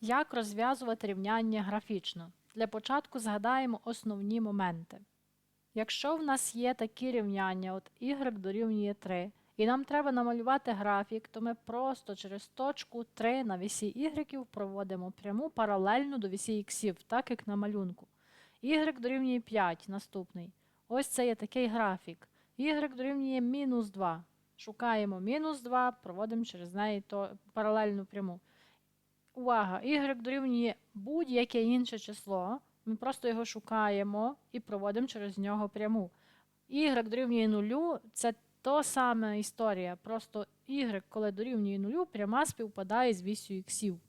Як розв'язувати рівняння графічно? Для початку згадаємо основні моменти. Якщо в нас є такі рівняння, от y дорівнює 3, і нам треба намалювати графік, то ми просто через точку 3 на вісі y проводимо пряму паралельну до вісі х, так як на малюнку. y дорівнює 5 наступний. Ось це є такий графік. y дорівнює мінус 2. Шукаємо мінус 2, проводимо через неї паралельну пряму. Увага! Y дорівнює будь-яке інше число. Ми просто його шукаємо і проводимо через нього пряму. Y дорівнює нулю це то саме історія. Просто y, коли дорівнює нулю, пряма співпадає з вісю іксів.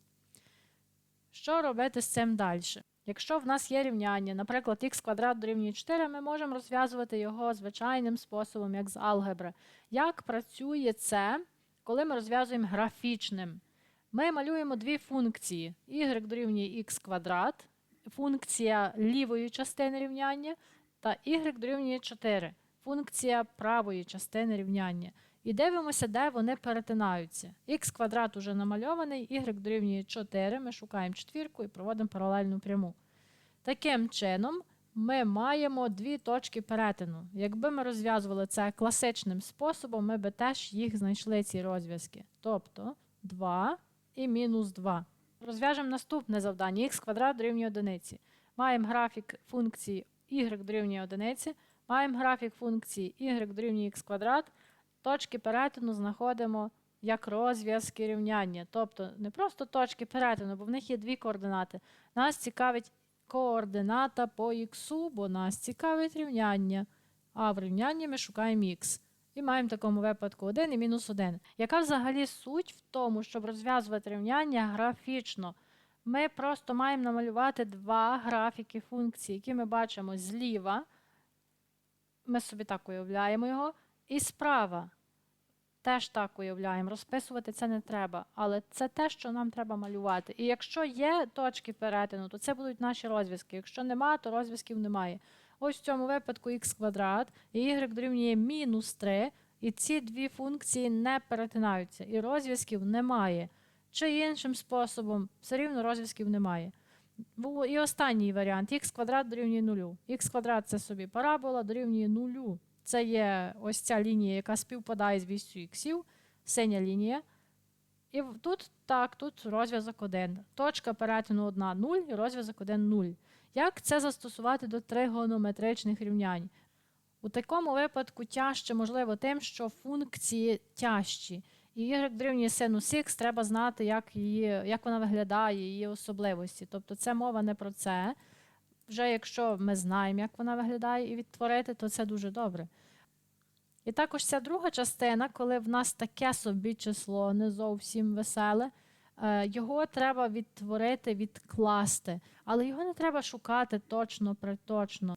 Що робити з цим далі? Якщо в нас є рівняння, наприклад, х квадрат дорівнює 4, ми можемо розв'язувати його звичайним способом, як з алгебри. Як працює це, коли ми розв'язуємо графічним? Ми малюємо дві функції: y дорівнює х квадрат, функція лівої частини рівняння, та y дорівнює 4, функція правої частини рівняння. І дивимося, де вони перетинаються. х квадрат уже намальований, y дорівнює 4, ми шукаємо четвірку і проводимо паралельну пряму. Таким чином, ми маємо дві точки перетину. Якби ми розв'язували це класичним способом, ми би теж їх знайшли, ці розв'язки. Тобто 2 і мінус 2. Розв'яжемо наступне завдання. х квадрат дорівнює одиниці. Маємо графік функції y дорівнює одиниці, маємо графік функції y дорівнює х квадрат. Точки перетину знаходимо як розв'язки рівняння. Тобто не просто точки перетину, бо в них є дві координати. Нас цікавить координата по х, бо нас цікавить рівняння. А в рівнянні ми шукаємо х. І маємо в такому випадку 1 і мінус 1. Яка взагалі суть в тому, щоб розв'язувати рівняння графічно? Ми просто маємо намалювати два графіки функції, які ми бачимо зліва. Ми собі так уявляємо його. І справа теж так уявляємо. Розписувати це не треба, але це те, що нам треба малювати. І якщо є точки перетину, то це будуть наші розв'язки. Якщо нема, то розв'язків немає. Ось в цьому випадку х квадрат і y дорівнює мінус 3, і ці дві функції не перетинаються, і розв'язків немає. Чи іншим способом, все рівно розв'язків немає. І останній варіант х квадрат дорівнює нулю. х квадрат це собі парабола дорівнює нулю. Це є ось ця лінія, яка співпадає з вісю іксів, синя лінія. І тут так, тут розв'язок 1. Точка перетину 1 0 і розв'язок 1 0. Як це застосувати до тригонометричних рівнянь? У такому випадку тяжче, можливо, тим, що функції тяжчі. І y дорівнює синус х, треба знати, як, її, як вона виглядає, її особливості. Тобто це мова не про це. Вже якщо ми знаємо, як вона виглядає, і відтворити, то це дуже добре. І також ця друга частина, коли в нас таке собі число не зовсім веселе, е, його треба відтворити, відкласти. Але його не треба шукати точно приточно.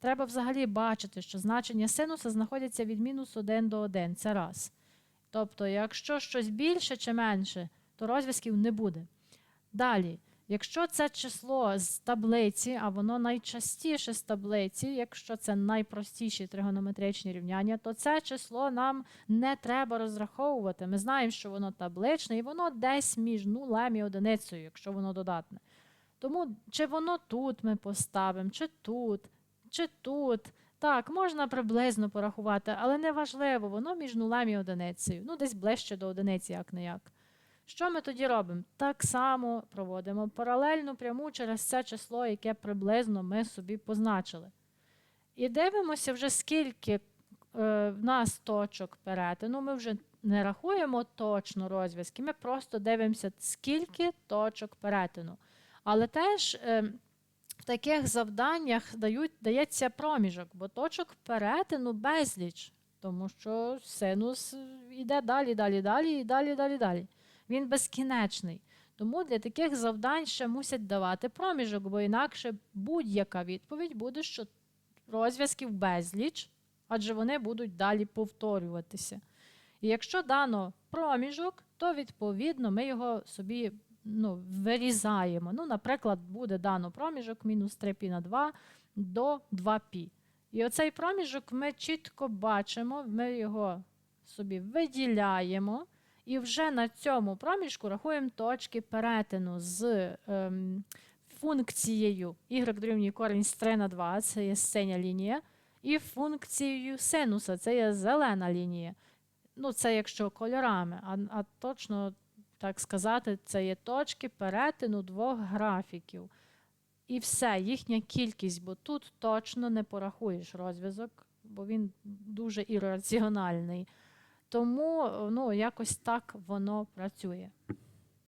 Треба взагалі бачити, що значення синуса знаходяться від мінус 1 до 1. Це раз. Тобто, якщо щось більше чи менше, то розв'язків не буде. Далі, якщо це число з таблиці, а воно найчастіше з таблиці, якщо це найпростіші тригонометричні рівняння, то це число нам не треба розраховувати. Ми знаємо, що воно табличне, і воно десь між нулем і одиницею, якщо воно додатне. Тому чи воно тут ми поставимо, чи тут, чи тут. Так, можна приблизно порахувати, але не важливо, воно між нулем і одиницею. Ну, десь ближче до одиниці, як не як. Що ми тоді робимо? Так само проводимо паралельну пряму через це число, яке приблизно ми собі позначили. І дивимося вже, скільки е, в нас точок перетину. Ми вже не рахуємо точно розв'язки, ми просто дивимося, скільки точок перетину. Але теж е, в таких завданнях дають, дається проміжок, бо точок перетину безліч, тому що синус йде далі, далі, далі і далі, далі, далі. Він безкінечний. Тому для таких завдань ще мусять давати проміжок, бо інакше будь-яка відповідь буде, що розв'язків безліч, адже вони будуть далі повторюватися. І якщо дано проміжок, то відповідно ми його собі ну, вирізаємо. Ну, наприклад, буде дано проміжок мінус 3 пі на 2 до 2 пі. І оцей проміжок ми чітко бачимо, ми його собі виділяємо. І вже на цьому проміжку рахуємо точки перетину з ем, функцією y дорівнює корінь з 3 на 2, це є синя лінія, і функцією синуса, це є зелена лінія. Ну, це якщо кольорами, а, а точно так сказати, це є точки перетину двох графіків. І все, їхня кількість, бо тут точно не порахуєш розв'язок, бо він дуже ірраціональний. Тому ну, якось так воно працює.